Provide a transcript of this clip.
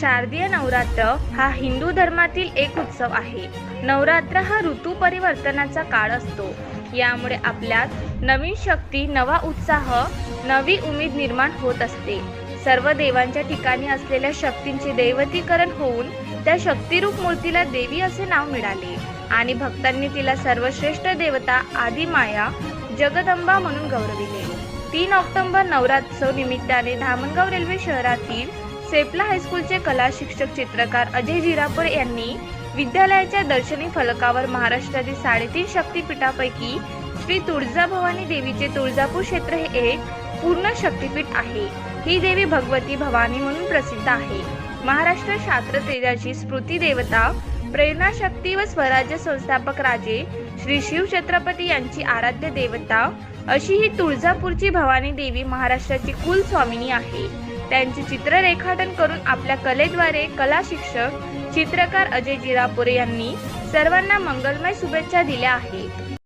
शारदीय नवरात्र हा हिंदू धर्मातील एक उत्सव आहे. नवरात्र हा ऋतू परिवर्तनाचा काळ असतो. यामुळे आपल्यात नवीन शक्ती नवा उत्साह नवी उमेद निर्माण होत असते. सर्व देवांच्या ठिकाणी असलेल्या शक्तींचे दैवतीकरण होऊन त्या शक्तिरूप मूर्तीला देवी असे नाव मिळाले आणि भक्तांनी तिला सर्वश्रेष्ठ देवता आदिमाया जगदंबा म्हणून गौरविले. तीन ऑक्टोबर नवरात्रोत्सव निमित्ताने धामणगाव रेल्वे शहरातील सेपला हायस्कूलचे कला शिक्षक चित्रकार अजय जिरापूर यांनी विद्यालयाच्या दर्शनी फलकावर महाराष्ट्रातील साडेतीन शक्तिपीठापैकी श्री तुळजाभवानी देवीचे तुळजापूर क्षेत्र हे एक पूर्ण शक्तिपीठ आहे. ही देवी भगवती भवानी म्हणून प्रसिद्ध आहे. महाराष्ट्र शास्त्र तेजाची स्मृती देवता प्रेरणा शक्ती व स्वराज्य संस्थापक राजे श्री शिव छत्रपती यांची आराध्य देवता अशी ही तुळजापूरची भवानी देवी महाराष्ट्राची कुल स्वामिनी आहे. त्यांचे चित्र रेखाटन करून आपल्या कलेद्वारे कला शिक्षक चित्रकार अजय जिरापुरे यांनी सर्वांना मंगलमय शुभेच्छा दिल्या आहेत.